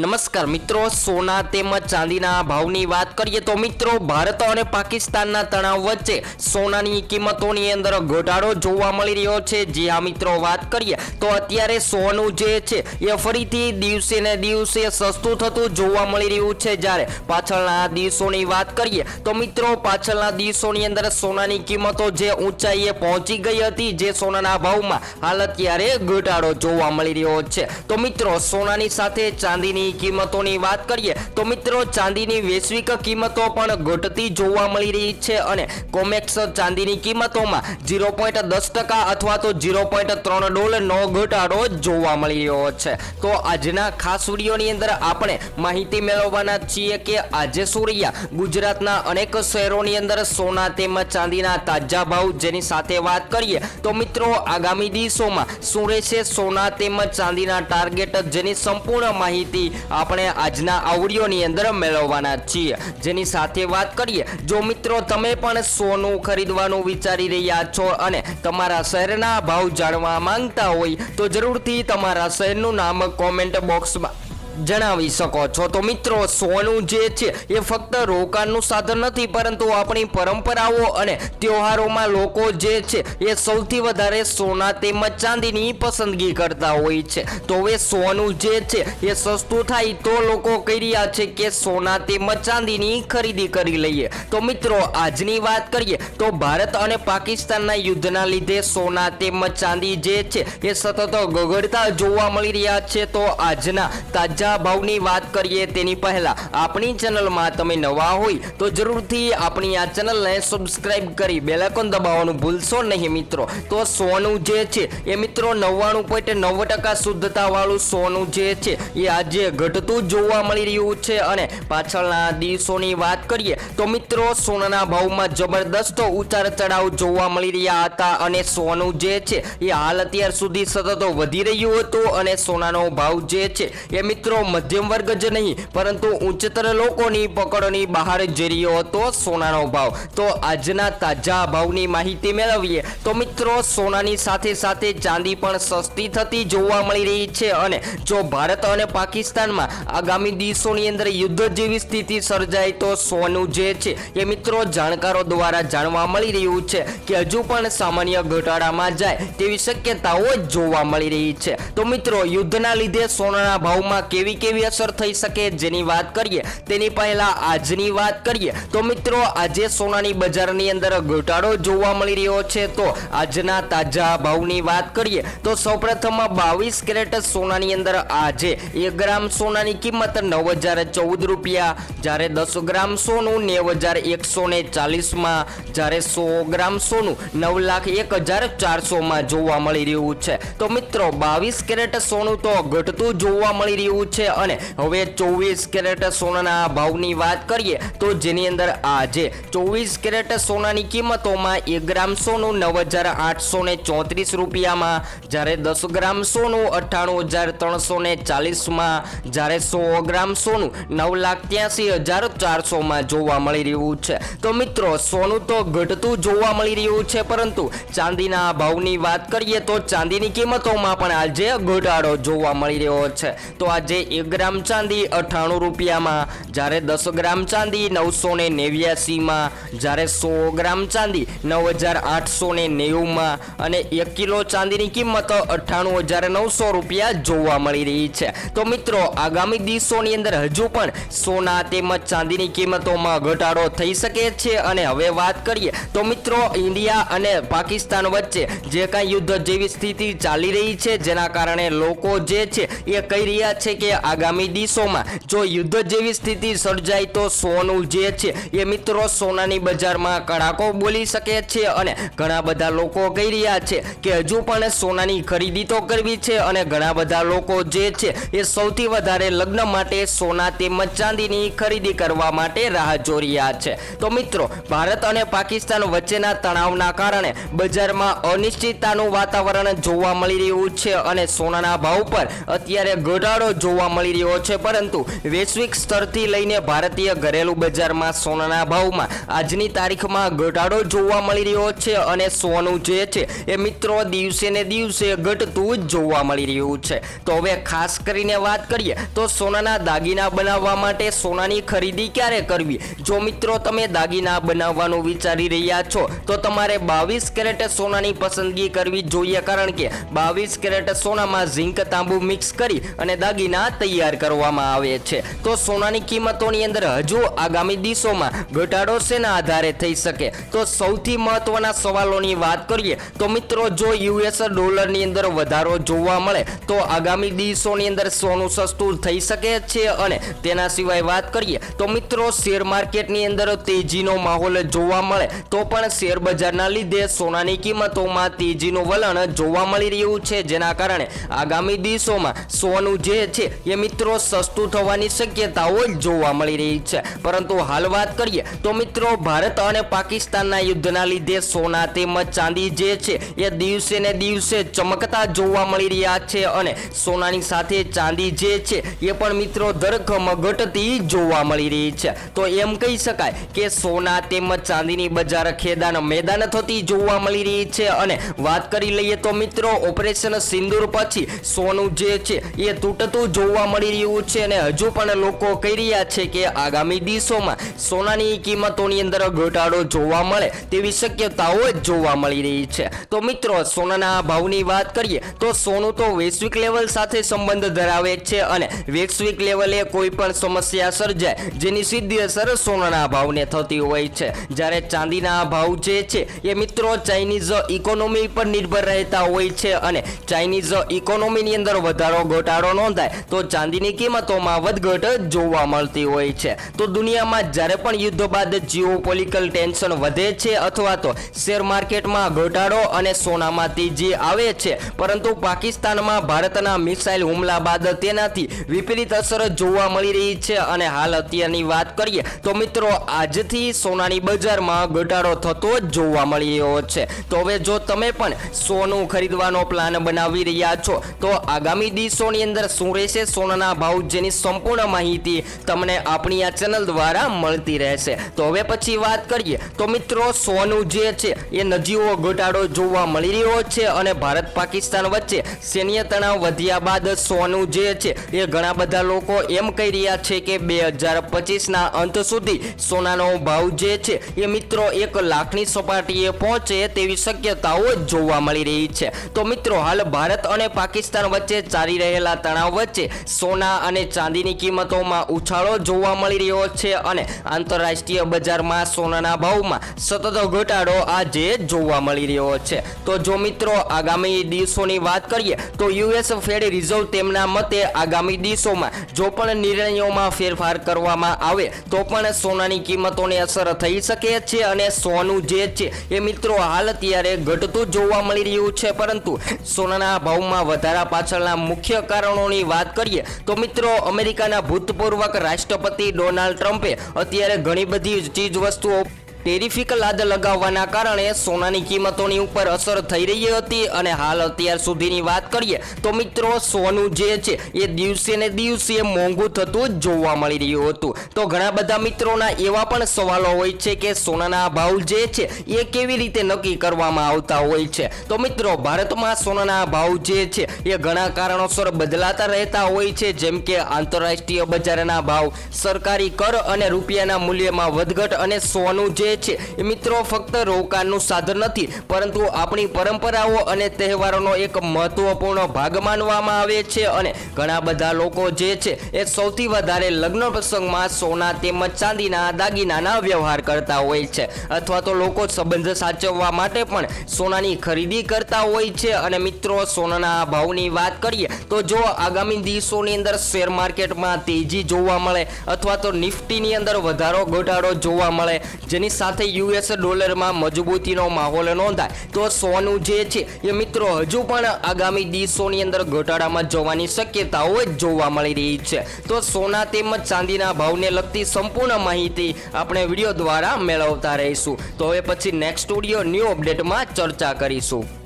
નમસ્કાર મિત્રો, સોના તેમજ ચાંદીના ભાવની વાત કરીએ તો મિત્રો, ભારત અને પાકિસ્તાનના તણાવ વચ્ચે સોનાની કિંમતોની અંદર ઘટાડો જોવા મળી રહ્યો છે. જે આ મિત્રો વાત કરીએ તો અત્યારે સોનું જે છે, એ ફરીથી દિવસે ને દિવસે સસ્તું થતું જોવા મળી રહ્યું છે. જ્યારે પાછળના દિવસોની વાત કરીએ તો મિત્રો, પાછળના દિવસોની અંદર સોનાની કિંમતો જે ઊંચાઈએ પહોંચી ગઈ હતી, જે સોનાના ભાવમાં હાલ અત્યારે ઘટાડો જોવા મળી રહ્યો છે. તો મિત્રો, સોનાની સાથે ચાંદીની કિંમતોની વાત કરીએ, તો મિત્રો ચાંદીની વૈશ્વિક કિંમતો પણ ઘટતી જોવા મળી રહી છે અને કોમેક્સ ચાંદીની કિંમતોમાં ઝીરો પોઈન્ટ દસ ટકા અથવા તો ઝીરો પોઈન્ટ ત્રણ ડોલરનો ઘટાડો જોવા મળી રહ્યો છે. તો આજના ખાસ વિડીયોની અંદર આપણે માહિતી મેળવવાના છીએ કે આજે સૂર્યા ગુજરાતના અનેક શહેરોની અંદર સોના તેમજ ચાંદીના તાજા ભાવ જેની સાથે વાત કરીએ, તો મિત્રો આગામી દિવસોમાં શું રહેશે સોના તેમજ ચાંદીના ટાર્ગેટ જેની સંપૂર્ણ માહિતી આપણે આજના આ વિડીયોની અંદર મેળવવાના છીએ. જેની સાથે વાત કરીએ, જો મિત્રો તમે પણ સોનું ખરીદવાનું વિચારી રહ્યા છો અને તમારા શહેરના ભાવ જાણવા માંગતા હોય, તો જરૂરથી તમારા શહેરનું નામ કોમેન્ટ બોક્સમાં જણાવી શકો છો. તો મિત્રો, સોનું જે છે, એ ફક્ત રોકાણનું સાધન નથી, પરંતુ આપણી પરંપરાઓ અને તહેવારોમાં લોકો જે છે, એ સૌથી વધારે સોના તેમજ ચાંદીની પસંદગી કરતા હોય છે. તો હવે સોનું જે છે, એ સસ્તું થાય તો લોકો કહી રહ્યા છે કે સોના તેમજ ચાંદીની ખરીદી કરી લઈએ. તો મિત્રો, આજની વાત કરીએ તો ભારત અને પાકિસ્તાનના યુદ્ધના લીધે સોના તેમજ ચાંદી જે છે, એ સતત ગગડતા જોવા મળી રહ્યા છે. તો આજના તાજા ભાવની વાત કરીએ તેની પહેલા આપણી ચેનલમાં તમે નવા હોય તો જરૂરથી આપણી આ ચેનલને સબસ્ક્રાઇબ કરી બેલાઇકોન દબાવવાનું ભૂલશો નહીં મિત્રો. તો સોનું જે છે એ મિત્રો નવ્વાણું પોઈન્ટ નવ ટકા શુદ્ધતાવાળું સોનું જે છે એ આજે ઘટતું જોવા મળી રહ્યું છે અને પાછળના દિવસોની વાત કરીએ તો મિત્રો સોનાના ભાવમાં જબરદસ્ત ઉતાર ચઢાવ જોવા મળી રહ્યા હતા અને સોનું જે છે એ હાલ અત્યાર સુધી સતત વધી રહ્યું હતું અને સોનાનો ભાવ જે છે એ મિત્રો મધ્યમ વર્ગ જ નહીં, પરંતુ ઉચ્ચતર લોકોની પકડની બહાર જઈ રહ્યો હતો સોનાનો ભાવ. તો આજના તાજા ભાવની માહિતી મેળવીએ. તો મિત્રો, સોનાની સાથે સાથે ચાંદી પણ સસ્તી થતી જોવા મળી રહી છે અને જો ભારત અને પાકિસ્તાનમાં આગામી દિવસોની અંદર યુદ્ધ જેવી સ્થિતિ સર્જાય તો સોનું જે છે એ મિત્રો જાણકારો દ્વારા જાણવા મળી રહ્યું છે કે હજુ પણ સામાન્ય ઘટાડામાં જાય તેવી શક્યતાઓ જોવા મળી રહી છે. તો મિત્રો, યુદ્ધના લીધે સોનાના ભાવમાં કેવી કેવી અસર થઈ શકે જેની વાત કરીએ, તેની પહેલા આજની વાત કરીએ. તો મિત્રો, આજે સોનાની બજારની અંદર ઘટાડો જોવા મળી રહ્યો છે. તો આજના તાજા ભાવની વાત કરીએ, તો સૌપ્રથમ બાવીસ કેરેટ સોનાની અંદર આજે એક ગ્રામ સોનાની કિંમત નવ હજાર ચૌદ રૂપિયા. જ્યારે દસ ગ્રામ સોનું નેવ હજાર એકસો ને ચાલીસમાં, જ્યારે સો ગ્રામ સોનું નવ લાખ એક હજાર ચારસોમાં જોવા મળી રહ્યું છે. તો મિત્રો, બાવીસ કેરેટ સોનું તો ઘટતું જોવા મળી રહ્યું છે અને હવે ચોવીસ કેરેટ સોનાના ભાવની વાત કરીએ તો જેની અંદર આજે ચોવીસ કેરેટ સોનાની કિંમતોમાં એક ગ્રામ સોનું નવ હજાર આઠસો ને ચોત્રીસ રૂપિયામાં, જ્યારે દસ ગ્રામ સોનું અઠ્ઠાણું હજાર ત્રણસો ને ચાલીસમાં, જ્યારે સો ગ્રામ સોનું નવ લાખ ત્યાસી હજાર ચારસોમાં જોવા મળી રહ્યું છે. તો મિત્રો, સોનું તો ઘટતું જોવા મળી રહ્યું છે, પરંતુ ચાંદીના ભાવની વાત કરીએ તો ચાંદીની કિંમતોમાં પણ આજે ઘટાડો જોવા મળી રહ્યો છે. તો આજે એક ગ્રામ ચાંદી અઠ્ઠાણું રૂપિયામાં, જ્યારે દસ ગ્રામ ચાંદી નવસો ને નેવ્યાસીમાં, જ્યારે સો ગ્રામ ચાંદી નવ હજાર આઠસો ને નેવુંમાં અને એક કિલો ચાંદીની કિંમત અઠ્ઠાણું હજાર નવસો રૂપિયા જોવા મળી રહી છે. તો મિત્રો, આગામી દિવસોની અંદર હજુ પણ સોના તેમજ ચાંદીની કિંમતોમાં ઘટાડો થઈ શકે છે અને હવે વાત કરીએ તો મિત્રો, ઇન્ડિયા અને પાકિસ્તાન વચ્ચે જે કાંઈ યુદ્ધ જેવી સ્થિતિ ચાલી રહી છે, જેના કારણે લોકો જે છે એ કહી રહ્યા છે કે આગામી દિવસોમાં જો યુદ્ધ જેવી સ્થિતિ સર્જાય તો સોનું જે છે એ મિત્રો સોનાની બજારમાં કડાકો બોલી શકે છે અને ઘણા બધા લોકો કહી રહ્યા છે કે હજુ પણ સોનાની ખરીદી તો કરવી છે અને ઘણા બધા લોકો જે છે એ સૌથી વધારે લગ્ન માટે સોના તેમજ ચાંદીની ખરીદી કરવા માટે રાહ જોઈ રહ્યા છે. તો મિત્રો, ભારત અને પાકિસ્તાન વચ્ચેના તણાવના કારણે બજારમાં અનિશ્ચિતતાનું વાતાવરણ જોવા મળી રહ્યું છે અને સોનાના ભાવ પર અત્યારે ઘટાડો જોવા જોવા મળી રહ્યો છે, પરંતુ વૈશ્વિક સ્તરથી લઈને ભારતીય ઘરેલું બજારમાં સોનાના ભાવમાં આજની તારીખમાં ઘટાડો જોવા મળી રહ્યો છે અને સોનું જે છે એ મિત્રો દિવસે ને દિવસે ઘટતું જ જોવા મળી રહ્યું છે. તો હવે ખાસ કરીને વાત કરીએ તો સોનાના દાગીના બનાવવા માટે સોનાની ખરીદી ક્યારે કરવી? જો મિત્રો તમે દાગીના બનાવવાનું વિચારી રહ્યા છો, તો તમારે બાવીસ કેરેટ સોનાની પસંદગી કરવી જોઈએ, કારણ કે બાવીસ કેરેટ સોનામાં ઝીંક તાંબુ મિક્સ કરી અને દાગીના તૈયાર કરવામાં આવે છે. તો સોનાની કિંમતોની અંદર હજુ આગામી દિવસોમાં ઘટાડો શેના આધારે થઈ શકે? તો સૌથી મહત્વના સવાલોની વાત કરીએ, તો મિત્રો જો યુએસ ડોલરની અંદર વધારો જોવા મળે, તો આગામી દિવસોની અંદર સોનું સસ્તું થઈ શકે છે અને તેના સિવાય વાત કરીએ, તો મિત્રો શેર માર્કેટની અંદર તેજીનો માહોલ જોવા મળે, તો પણ શેર બજારના લીધે સોનાની કિંમતોમાં તેજીનું વલણ જોવા મળી રહ્યું છે. જેના કારણે આગામી દિવસોમાં સોનું જે છે એ મિત્રો સસ્તું થવાની શક્યતાઓ જોવા મળી રહી છે. પરંતુ હાલ વાત કરીએ તો મિત્રો ભારત અને પાકિસ્તાનના યુદ્ધના લીધે સોના તેમજ ચાંદી જે છે, એ દિવસે ને દિવસે ચમકતા જોવા મળી રહ્યા છે અને સોનાની સાથે ચાંદી જે છે, એ પણ મિત્રો ધરખમ ઘટતી જોવા મળી રહી છે. તો એમ કહી શકાય કે સોના તેમજ ચાંદીની બજાર ખેદાન મેદાન થતી જોવા મળી રહી છે અને વાત કરી લઈએ તો મિત્રો ઓપરેશન સિંદૂર પછી સોનું જે છે, એ તૂટતું જોવા મળી રહ્યું છે અને હજુ પણ લોકો કહી રહ્યા છે કે આગામી દિવસોમાં સોનાની કિંમતોની અંદર ઘટાડો જોવા મળે તેવી શક્યતાઓ જોવા મળી રહી છે. તો મિત્રો, સોનાના ભાવની વાત કરીએ, તો સોનું તો વૈશ્વિક લેવલ સાથે સંબંધ ધરાવે છે અને વૈશ્વિક લેવલે કોઈ પણ સમસ્યા સર્જાય, જેની સીધી અસર સોનાના ભાવને થતી હોય છે. જ્યારે ચાંદીના ભાવ જે છે, એ મિત્રો ચાઇનીઝ ઇકોનોમી પર નિર્ભર રહેતા હોય છે અને ચાઇનીઝ ઇકોનોમીની અંદર વધારો, ઘટાડો નોંધાય, તો ચાંદીની કિંમતોમાં વધઘટ જોવા મળતી હોય છે. તો દુનિયામાં જ્યારે પણ યુદ્ધ બાદ જીઓપોલિટિકલ ટેન્શન વધે છે અથવા તો શેર માર્કેટમાં ઘટાડો અને સોનામાં તેજી આવે છે, પરંતુ પાકિસ્તાનમાં ભારતના મિસાઇલ હુમલા બાદ તેનાથી વિપરીત અસર જોવા મળી રહી છે. અને હાલ અત્યારની વાત કરીએ તો મિત્રો, આજથી સોનાની બજારમાં ઘટાડો થતો જોવા મળી રહ્યો છે. તો હવે જો તમે પણ સોનું ખરીદવાનો પ્લાન બનાવી રહ્યા છો, તો આગામી દિવસોની અંદર શું રહેશે? સોનાના ભાવ જેની સંપૂર્ણ માહિતી તમને આપણી આ ચેનલ દ્વારા મળતી રહેશે. તો હવે પછી વાત કરીએ. તો મિત્રો, સોનું જે છે, એ નજીવો ઘટાડો જોવા મળી રહ્યો છે અને ભારત પાકિસ્તાન વચ્ચે સૈન્ય તણાવ વધ્યા બાદ સોનું જે છે, એ ઘણા બધા લોકો એમ કહી રહ્યા છે કે બે હજાર પચીસના અંત સુધી સોનાનો ભાવ જે છે, એ મિત્રો એક લાખની સપાટીએ પહોંચે તેવી શક્યતાઓ જોવા મળી રહી છે. તો મિત્રો, હાલ ભારત અને પાકિસ્તાન વચ્ચે ચાલી રહેલા તણાવ વચ્ચે સોના અને ચાંદીની કિંમતોમાં ઉછાળો જોવા મળી રહ્યો છે અને આંતરરાષ્ટ્રીય બજારમાં સોનાના ભાવમાં સતત ઘટાડો આજે જોવા મળી રહ્યો છે. તો જો મિત્રો, આગામી દિવસોની વાત કરીએ, તો યુએસ ફેડ રિઝર્વ તેમના મતે આગામી દિવસોમાં જો પણ નિર્ણયોમાં ફેરફાર કરવામાં આવે, તો પણ સોનાની કિંમતોને અસર થઈ શકે છે અને સોનું જે છે એ મિત્રો હાલ અત્યારે ઘટતું જોવા મળી રહ્યું છે. પરંતુ સોનાના ભાવમાં વધારા પાછળના મુખ્ય કારણોની વાત કરીએ. તો મિત્રો અમેરિકાના ભૂતપૂર્વ રાષ્ટ્રપતિ ડોનાલ્ડ ટ્રમ્પે અત્યારે ઘણી બધી ચીજ વસ્તુઓ ટેરિફિક લાદ લગાવવાના કારણે સોનાની કિંમતોની ઉપર અસર થઈ રહી હતી અને હાલ અત્યાર સુધીની વાત કરીએ તો મિત્રો, સોનું જે છે, એ દિવસે ને દિવસે મોંઘું થતું જોવા મળી રહ્યું હતું. તો ઘણા બધા મિત્રોના એવા પણ સવાલો હોય છે કે સોનાના ભાવ જે છે, એ કેવી રીતે નક્કી કરવામાં આવતા હોય છે? તો મિત્રો, ભારતમાં સોનાના ભાવ જે છે, એ ઘણા કારણોસર બદલાતા રહેતા હોય છે. જેમ કે આંતરરાષ્ટ્રીય બજારના ભાવ, સરકારી કર અને રૂપિયાના મૂલ્યમાં વધઘટ અને સોનું જે છે એ મિત્રો, ફક્ત રોકાણનું સાધન નથી, પરંતુ આપણી પરંપરાઓ અને તહેવારોનો એક મહત્વપૂર્ણ ભાગ માનવામાં આવે છે અને ઘણા બધા લોકો જે છે, એ સૌથી વધારે લગ્ન પ્રસંગમાં સોના તેમજ ચાંદીના દાગીનાના વ્યવહાર કરતા હોય છે. અથવા તો લોકો સંબંધ સાચવવા માટે પણ સોનાની ખરીદી કરતા હોય છે. અને મિત્રો, સોનાના ભાવની વાત કરીએ, તો જો આગામી દિવસોની અંદર શેર માર્કેટમાં તેજી જોવા મળે, અથવા તો નિફ્ટીની અંદર વધારો ઘટાડો જોવા મળે, જેની સાથે યુએસ ડોલરમાં મજબૂતીનો માહોલ નોંધાય. તો સોનું જે છે, એ મિત્રો, હજુ પણ આગામી દિવસોની અંદર ઘટાડામાં જવાની શક્યતાઓ જોવા મળી રહી છે. તો સોના તેમજ ચાંદીના ભાવને લગતી સંપૂર્ણ માહિતી આપણે વીડિયો દ્વારા મેળવતા રહીશું. તો હવે પછી નેક્સ્ટ સ્ટુડિયો ન્યૂ અપડેટમાં ચર્ચા કરીશું.